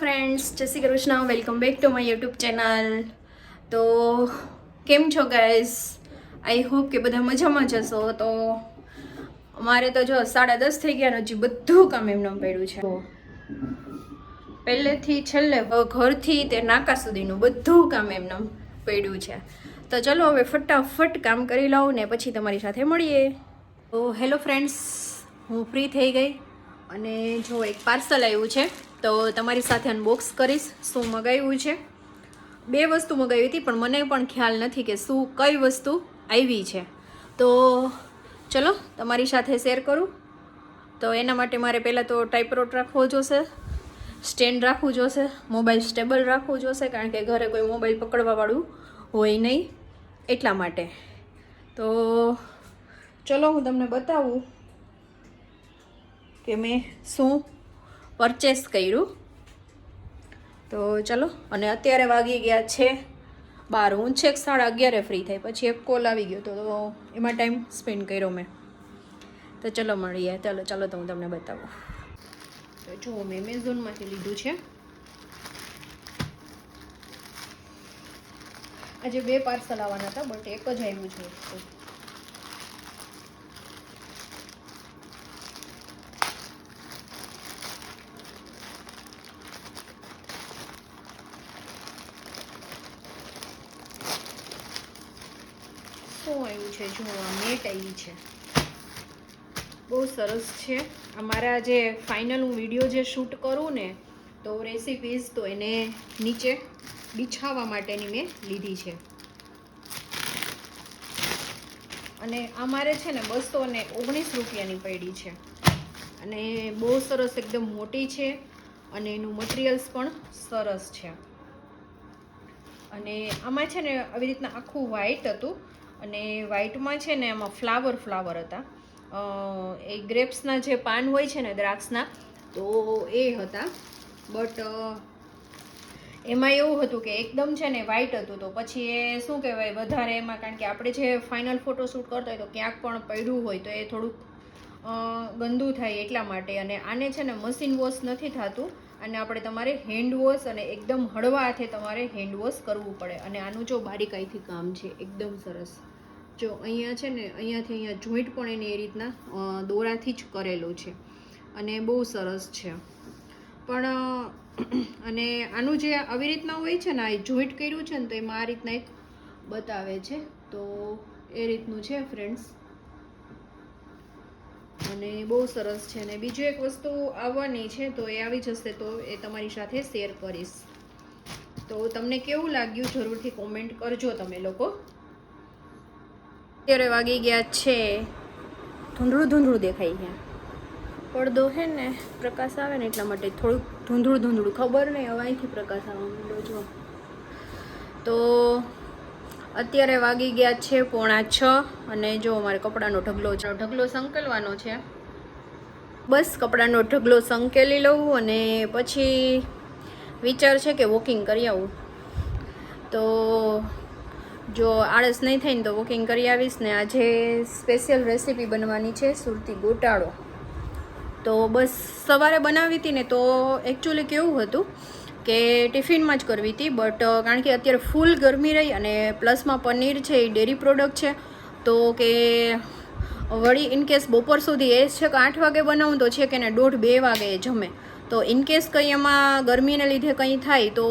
Friends જય Krishna welcome back to my YouTube channel તો કેમ છો ગાઈઝ આઈ હોપ કે બધા મજામાં જશો તો અમારે તો જો સાડા દસ થઈ ગયા હજી બધું કામ એમને પડ્યું છે. પહેલેથી છેલ્લે ઘરથી તે નાકા સુધીનું બધું કામ એમને પડ્યું છે. તો ચલો હવે ફટાફટ કામ કરી લઉં ને પછી તમારી સાથે મળીએ. તો હેલો ફ્રેન્ડ્સ હું ફ્રી થઈ ગઈ અને જો એક પાર્સલ આવ્યું છે. તો તમારી સાથે અનબોક્સ કરીશ, શું મગાવ્યું છે? બે વસ્તુ મગાવી હતી, પણ મને પણ ખ્યાલ નથી કે શું, કઈ વસ્તુ આવી છે. તો ચલો, તમારી સાથે શેર કરું. તો એના માટે મારે પહેલાં તો ટાઈપરોટ રાખવો જોશે સ્ટેન્ડ રાખવું જોશે મોબાઈલ સ્ટેબલ રાખવું જોશે, કારણ કે ઘરે કોઈ મોબાઈલ પકડવાવાળું હોય નહીં, એટલા માટે. તો ચલો, હું તમને બતાવું કે મેં શું પરચેસ કર્યું. તો ચલો, અને અત્યારે વાગી ગયા છે બાર. હું છેક સાડા અગિયારે ફ્રી થઈ. પછી એક કોલ આવી ગયો તો તો એમાં ટાઈમ સ્પેન્ડ કર્યો મેં. તો ચલો મળીએ. ચાલો ચાલો તો હું તમને બતાવું. તો જુઓ, મેં એમેઝોનમાંથી લીધું છે. આજે બે પાર્સલ આવવાના હતા બટ એક જ આવ્યું છે. શું આવ્યું છે, જો આ મેટ આવી છે. બહુ સરસ છે. અમારા જે ફાઇનલ હું વીડિયો જે શૂટ કરું ને, તો રેસીપીઝ તો એને નીચે બિછાવવા માટેની મેં લીધી છે. અને અમારે છે ને બસો ને ઓગણીસ રૂપિયાની પડી છે. અને બહુ સરસ એકદમ મોટી છે અને એનું મટીરિયલ્સ પણ સરસ છે. અને આમાં છે ને આવી રીતના આખું વ્હાઈટ હતું. અને વ્હાઇટમાં છે ને એમાં ફ્લાવર ફ્લાવર હતા. એ ગ્રેપ્સના જે પાન હોય છે ને દ્રાક્ષના, તો એ હતા. બટ એમાં એવું હતું કે એકદમ છે ને વ્હાઇટ હતું, તો પછી એ શું કહેવાય, વધારે એમાં કારણ કે આપણે જે ફાઇનલ ફોટોશૂટ કરતા હોય તો ક્યાંક પણ પડ્યું હોય તો એ થોડુંક ગંદુ થાય એટલા માટે. અને આને છે ને મશીન વોશ નથી થતું. અને આપણે તમારે હેન્ડ વોશ અને એકદમ હળવા હાથે તમારે હેન્ડ વોશ કરવું પડે. અને આનું જો બારીકાઈથી કામ છે, એકદમ સરસ. જો અહીંયા છે ને, અહીંયાથી અહીંયા જોઈન્ટ પણ એને એ રીતના દોરાથી જ કરેલું છે. અને બહુ સરસ છે. પણ અને આનું જે આવી રીતના હોય છે ને, આ જોઈન્ટ કર્યું છે ને, તો એમાં આ રીતના એક બતાવે છે. તો એ રીતનું છે ફ્રેન્ડ્સ અને બહુ સરસ છે. અને બીજું એક વસ્તુ આવવાની છે, તો એ આવી જશે, તો એ તમારી સાથે શેર કરીશ. તો તમને કેવું લાગ્યું જરૂરથી કોમેન્ટ કરજો તમે લોકો. અત્યારે વાગી ગયા છે. ધૂંધળું ધૂંધળું દેખાય છે. પડદો છે ને, પ્રકાશ આવે ને એટલા માટે થોડુંક ધૂંધળું ધૂંધળું. ખબર નહીં હવે અહીંથી પ્રકાશ આવવા માંડ્યો જો તો અત્યારે વાગી ગયા છે પોણા છ અને જો અમારે કપડાનો ઢગલો છે. ઢગલો સંકેલવાનો છે. બસ કપડાનો ઢગલો સંકેલી લઉં અને પછી વિચાર છે કે વોકિંગ કરી આવું. તો જો આળસ નહીં થાય ને તો વોકિંગ કરી આવીશ ને આજે સ્પેશિયલ રેસીપી બનવાની છે સુરતી ગોટાળો. તો બસ સવારે બનાવી હતી ને તો એકચ્યુઅલી કેવું હતું કે ટિફિનમાં જ કરવી હતી બટ કારણ કે અત્યારે ફૂલ ગરમી રહી અને પ્લસમાં પનીર છે એ ડેરી પ્રોડક્ટ છે. તો કે વળી ઇનકેસ બપોર સુધી એ છે કે આઠ વાગે બનાવું તો છે કે ને દોઢ બે વાગે જમે. તો ઇનકેસ કંઈ એમાં ગરમીને લીધે કંઈ થાય, તો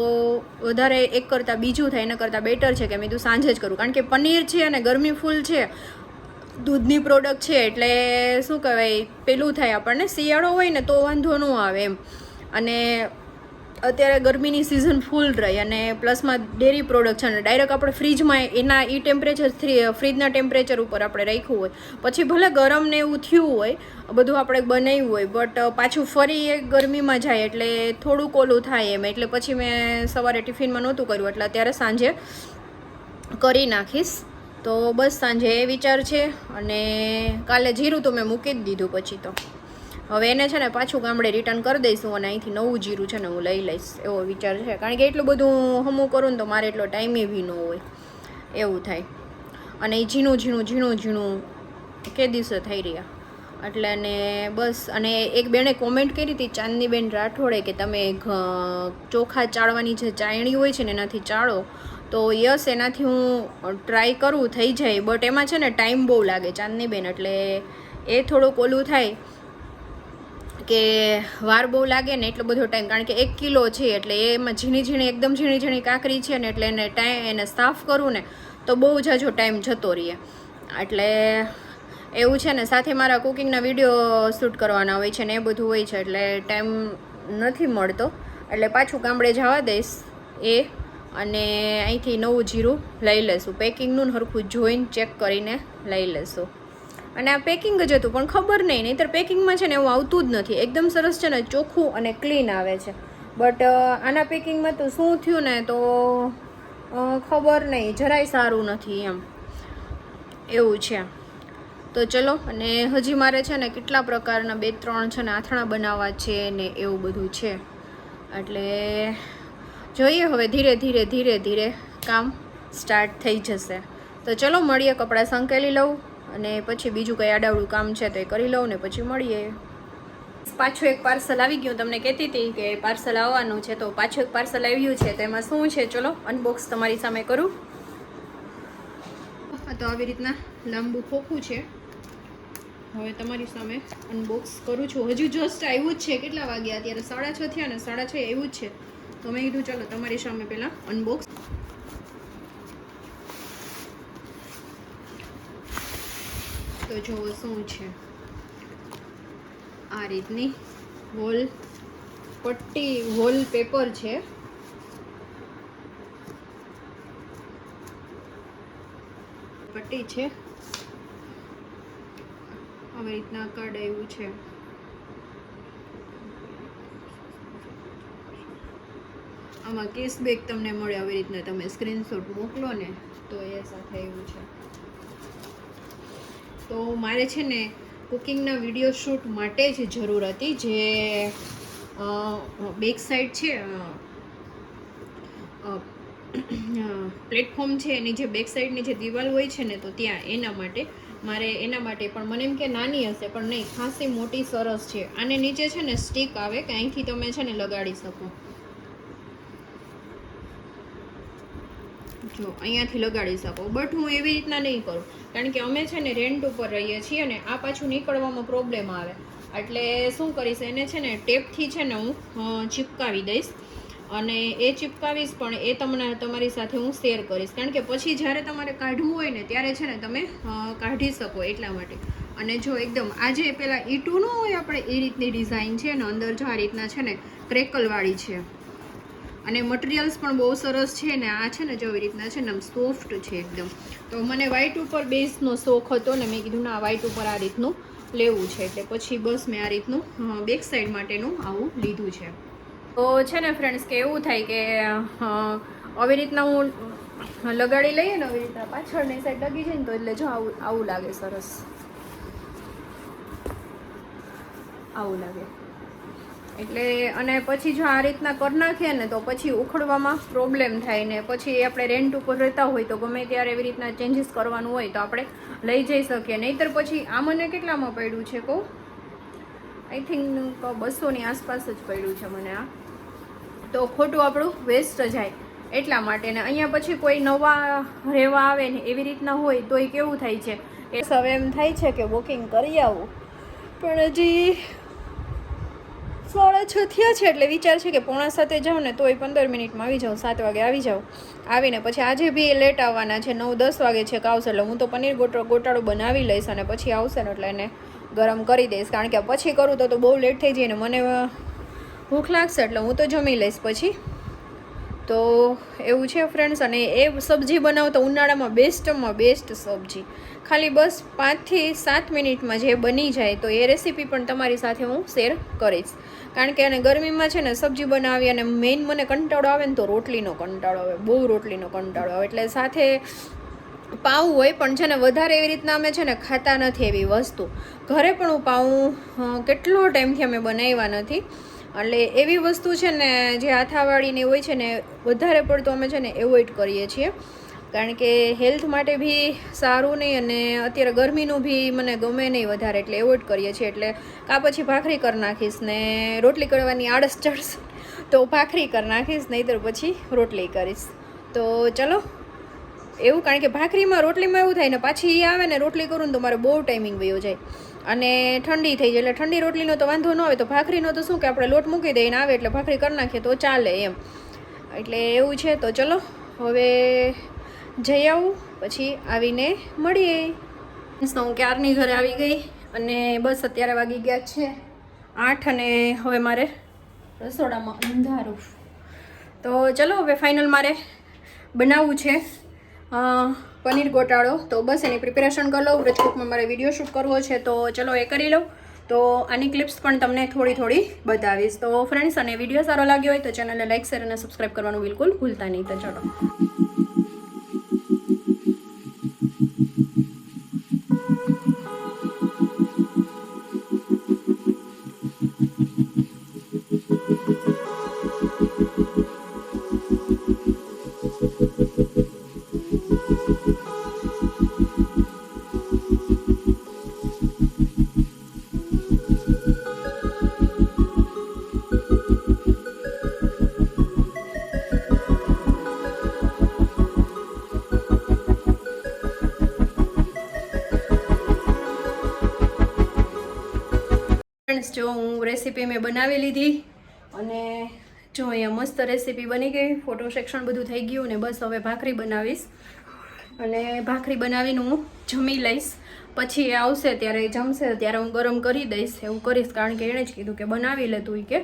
વધારે એક કરતાં બીજું થાય, એના કરતાં બેટર છે કે મેં તું સાંજે જ કરું. કારણ કે પનીર છે અને ગરમી ફૂલ છે, દૂધની પ્રોડક્ટ છે, એટલે શું કહેવાય, પેલું થાય આપણને. શિયાળો હોય ને તો વાંધો ન આવે એમ. અને અત્યારે ગરમીની સિઝન ફૂલ રહી અને પ્લસમાં ડેરી પ્રોડક્ટ છે અને ડાયરેક્ટ આપણે ફ્રીજમાં એના એ ટેમ્પરેચર ફ્રીજના ટેમ્પરેચર ઉપર આપણે રાખ્યું હોય. પછી ભલે ગરમ ને એવું થયું હોય બધું આપણે બનાવ્યું હોય બટ પાછું ફરી એ ગરમીમાં જાય એટલે થોડુંક ઓલું થાય એમ. એટલે પછી મેં સવારે ટિફિનમાં નહોતું કર્યું, એટલે અત્યારે સાંજે કરી નાખીશ. તો બસ સાંજે એ વિચાર છે અને કાલે જીરું તો મેં મૂકી જ દીધું પછી તો. હવે એને છે ને પાછું ગામડે રિટર્ન કરી દઈશું અને અહીંથી નવું જીરું છે ને હું લઈ લઈશ, એવો વિચાર છે. કારણ કે એટલું બધું હમું કરું ને તો મારે એટલો ટાઈમે બી ન હોય. એવું થાય. અને એ ઝીણું ઝીણું ઝીણું ઝીણું કે દિવસે થઈ રહ્યા. એટલે ને બસ, અને એક બેને કોમેન્ટ કરી હતી, ચાંદનીબેન રાઠોડે કે તમે ચોખા ચાળવાની જે ચાયણી હોય છે ને એનાથી ચાળો. તો યસ, એનાથી હું ટ્રાય કરું, થઈ જાય. બટ એમાં છે ને ટાઈમ બહુ લાગે, ચાંદનીબેન. એટલે એ થોડુંક ઓલું થાય. કે વાર બહુ લાગે ને એટલો બધો ટાઈમ કારણ કે એક કિલો છે એટલે એમાં ઝીણી ઝીણી, એકદમ ઝીણી ઝીણી કાંકરી છે ને એટલે એને ટાઈમ એને સાફ કરું ને તો બહુ જાજો ટાઈમ જતો રહે એટલે એવું છે ને, સાથે મારા કુકિંગના વીડિયો શૂટ કરવાના હોય છે ને એ બધું હોય છે એટલે ટાઈમ નથી મળતો. એટલે પાછું ગામડે જવા દઈશ એ અને અહીંથી નવું જીરું લઈ લેશું પેકિંગનું હરખું જોઈને ચેક કરીને લઈ લેશું અને આ પેકિંગ જ હતું, પણ ખબર નહીં. નહીંતર પેકિંગમાં છે ને એવું આવતું જ નથી. એકદમ સરસ છે ને ચોખ્ખું અને ક્લીન આવે છે. બટ આના પેકિંગમાં તો શું થયું ને તો ખબર નહીં. જરાય સારું નથી એમ. એવું છે. તો ચલો, અને હજી મારે છે ને કેટલા પ્રકારના બે ત્રણ છે ને આથણા બનાવવા છે ને એવું બધું છે. એટલે જોઈએ હવે ધીરે ધીરે ધીરે ધીરે કામ સ્ટાર્ટ થઈ જશે. તો ચલો, મળીએ કપડાં સંકેલી લઉં. અને પછી બીજું કંઈ આડાવડું કામ છે તો એ કરી લઉં ને પછી મળીએ. પાછું એક પાર્સલ આવી ગયું તમને કહેતી હતી કે પાર્સલ આવવાનું છે તો પાછું એક પાર્સલ આવ્યું છે તો એમાં શું છે ચલો અનબોક્સ તમારી સામે કરું. તો આવી રીતના લાંબુ ખોખું છે. હવે તમારી સામે અનબોક્સ કરું છું. હજુ જસ્ટ આવ્યું જ છે. કેટલા વાગ્યા? અત્યારે સાડા છ થયા ને સાડા છ આવ્યું જ છે. તો મેં કીધું, ચાલો, તમારી સામે પહેલાં અનબોક્સ તો જુઓ શું છે. આ રીતની વોલ પટ્ટી વોલ પેપર છે. પટ્ટી છે. આવી રીતના કાર્ડ આવ્યું છે. આમાં કેશબેક તમને મળે, આવી રીતના તમે સ્ક્રીનશોટ મોકલો ને તો એ સાથે આવ્યું છે. તો મારે છે ને કુકિંગના વીડિયો શૂટ માટે જ જરૂર હતી, જે બેક સાઈડ છે પ્લેટફોર્મ છે, એની જે બેક સાઈડની જે દિવાલ હોય છે ને, તો ત્યાં એના માટે, મારે એના માટે, પણ મને એમ કે નાની હશે, પણ નહીં, ખાસી મોટી સરસ છે. આને નીચે છે ને સ્ટીક આવે, કે અહીંથી તમે છે ને લગાડી શકો. જો અહીંયાથી લગાડી શકો. બટ હું એવી રીતના નહીં કરું. કારણ કે અમે છે ને રેન્ટ ઉપર રહીએ છીએ અને આ પાછું નીકળવામાં પ્રોબ્લેમ આવે. એટલે શું કરીશ, એને છે ને ટેપથી છે ને હું ચીપકાવી દઈશ. અને એ ચીપકાવીશ, પણ એ તમને તમારી સાથે હું શેર કરીશ. કારણ કે પછી જ્યારે તમારે કાઢવું હોય ને, ત્યારે છે ને તમે કાઢી શકો એટલા માટે. અને જો એકદમ આજે પેલા ઈટુનું હોય આપણે, એ રીતની ડિઝાઇન છે ને અંદર જો આ રીતના છે ને ક્રેકલવાળી છે. અને મટીરિયલ્સ પણ બહુ સરસ છે ને, આ છે ને જો એવી રીતના છે ને, આમ સોફ્ટ છે એકદમ. તો મને વ્હાઇટ ઉપર બેઝનો શોખ હતો ને, મેં કીધું, ના વ્હાઇટ ઉપર આ રીતનું લેવું છે. એટલે પછી બસ મેં આ રીતનું બેક સાઈડ માટેનું આવું લીધું છે. તો છે ને ફ્રેન્ડ્સ કે એવું થાય કે આવી રીતના હું લગાડી લઈએ ને, આવી રીતના પાછળની સાઈડ લગી જાય ને, તો એટલે જો આવું આવું લાગે સરસ. આવું લાગે. એટલે, અને પછી જો આ રીતના કરી નાખીએ ને, તો પછી ઉખડવામાં પ્રોબ્લેમ થાય ને, પછી આપણે રેન્ટ ઉપર રહેતા હોય તો ગમે ત્યારે એવી રીતના ચેન્જીસ કરવાનું હોય તો આપણે લઈ જઈ શકીએ. નહીંતર પછી આ મને કેટલામાં પડ્યું છે કહું? આઈ થિંક બસોની આસપાસ જ પડ્યું છે મને આ. તો ખોટું આપણું વેસ્ટ જાય એટલા માટે ને, અહીંયા પછી કોઈ નવા રહેવા આવે ને એવી રીતના હોય તોય કેવું થાય છે? એ હવે એમ થાય છે કે બુકિંગ કરી આવું. પણ હજી સાડા છ થયા છે એટલે વિચાર છે કે પોણા સાતે જાઉં ને તોય પંદર મિનિટમાં આવી જાઉં, સાત વાગે આવી જાઉં. આવીને પછી આજે બી લેટ આવવાના છે, નવ દસ વાગે છે કે આવશે એટલે હું તો પનીર ગોટો, ગોટાળો બનાવી લઈશ અને પછી આવશે ને એટલે એને ગરમ કરી દઈશ. કારણ કે પછી કરું તો તો બહુ લેટ થઈ જાય ને મને ભૂખ લાગશે એટલે હું તો જમી લઈશ પછી. તો એવું છે ફ્રેન્ડ્સ અને એ સબ્જી બનાવો તો ઉનાળામાં બેસ્ટમાં બેસ્ટ સબ્જી. ખાલી બસ પાંચથી સાત મિનિટમાં જે બની જાય તો એ રેસીપી પણ તમારી સાથે હું શેર કરીશ. કારણ કે અને ગરમીમાં છે ને સબ્જી બનાવી અને મેઇન મને કંટાળો આવે ને તો રોટલીનો કંટાળો આવે, બહુ રોટલીનો કંટાળો આવે. એટલે સાથે પાઉં હોય પણ છે ને વધારે એવી રીતના અમે છે ને ખાતા નથી એવી વસ્તુ. ઘરે પણ હું પાઉં કેટલો ટાઈમથી અમે બનાવ્યા નથી. એટલે એવી વસ્તુ છે ને, જે હાથાવાળીની હોય છે ને, વધારે પડતું અમે છે ને એવોઇડ કરીએ છીએ. કારણ કે હેલ્થ માટે બી સારું નહીં અને અત્યારે ગરમીનું બી મને ગમે નહીં વધારે, એટલે એવોઇડ કરીએ છીએ. એટલે કાં પછી ભાખરી કરી નાખીશ ને રોટલી કરવાની આળસ ચડશ, તો ભાખરી કરી નાખીશ, નહીંતર પછી રોટલી કરીશ. તો ચલો, એવું કારણ કે ભાખરીમાં રોટલીમાં એવું થાય ને, પાછી એ આવે ને રોટલી કરું ને તો મારે બહુ ટાઈમિંગ વયો જાય. અને ઠંડી થઈ જાય, એટલે ઠંડી રોટલીનો તો વાંધો ન આવે, તો ભાખરીનો તો શું કે આપણે લોટ મૂકી દઈએ આવે, એટલે ભાખરી કરી નાખીએ તો ચાલે એમ. એટલે એવું છે, તો ચલો, હવે જઈ આવું, પછી આવીને મળીએ. હું ક્યારની ઘરે આવી ગઈ, અને બસ અત્યારે વાગી ગયા છે આઠ, અને હવે મારે રસોડામાં અંધારું. તો ચલો, હવે ફાઇનલ મારે બનાવવું છે. પનીર ગોટાળો. તો બસ એની પ્રિપેરેશન કરી લઉં. વ્રજકુકમાં મારે વીડિયો શૂટ કરવો છે, તો ચલો એ કરી લઉં. તો આની ક્લિપ્સ પણ તમને થોડી થોડી બતાવીશ. તો ફ્રેન્ડ્સ અને વીડિયો સારો લાગ્યો હોય તો ચેનલને લાઇક શેર અને સબસ્ક્રાઈબ કરવાનું બિલકુલ ભૂલતા નહીં. તો ચલો. ફ્રેન્ડ્સ જો હું રેસીપી મેં બનાવી લીધી અને જો અહીંયા મસ્ત રેસીપી બની ગઈ ફોટો સેક્શન બધું થઈ ગયું ને બસ હવે ભાખરી બનાવીશ. અને ભાખરી બનાવીને હું જમી લઈશ. પછી એ આવશે ત્યારે જમશે, ત્યારે હું ગરમ કરી દઈશ. એવું કરીશ, કારણ કે એણે જ કીધું કે બનાવી લે તું કે.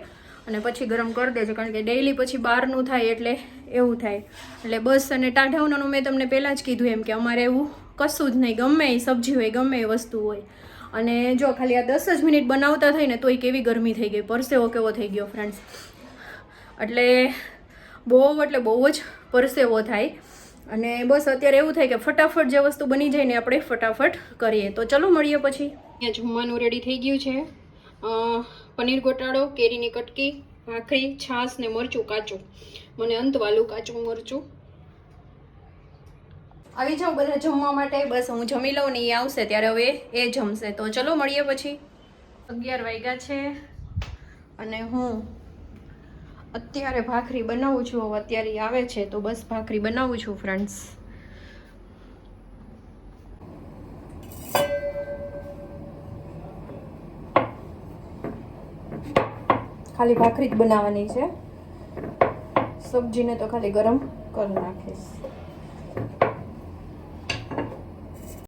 અને પછી ગરમ કરી દેજો, કારણ કે ડેઈલી પછી બહારનું થાય એટલે એવું થાય. એટલે બસ અને ટાઢાવનાનું મેં તમને પહેલાં જ કીધું એમ કે અમારે એવું કશું જ નહીં, ગમે એ સબ્જી હોય, ગમે એ વસ્તુ હોય. અને જો ખાલી આ દસ જ મિનિટ બનાવતા થઈને તોય કેવી ગરમી થઈ ગઈ. પરસેવો કેવો થઈ ગયો ફ્રેન્ડ્સ એટલે બહુ એટલે બહુ જ પરસેવો થાય. અને બસ અત્યારે એવું થાય કે ફટાફટ જે વસ્તુ બની જાય ને આપણે ફટાફટ કરીએ. તો ચલો મળીએ પછી. અહીંયા જમવાનું રેડી થઈ ગયું છે. પનીર ગોટાળો, કેરીની કટકી, ભાખરી, છાશ ને મરચું કાચું. મને અંતવાલું કાચું મરચું. આવી જાઉં બધા જમવા માટે? બસ હું જમી લઉં ને એ આવશે ત્યારે હવે એ જમશે. તો ચલો મળીએ પછી. અગિયાર વાગ્યા છે. અને હું અત્યારે ભાખરી બનાવું છું. હવે અત્યારે આવે છે તો બસ ભાખરી બનાવું છું ફ્રેન્ડ્સ ખાલી ભાખરી જ બનાવવાની છે. સબ્જીને તો ખાલી ગરમ કરી નાખીશ.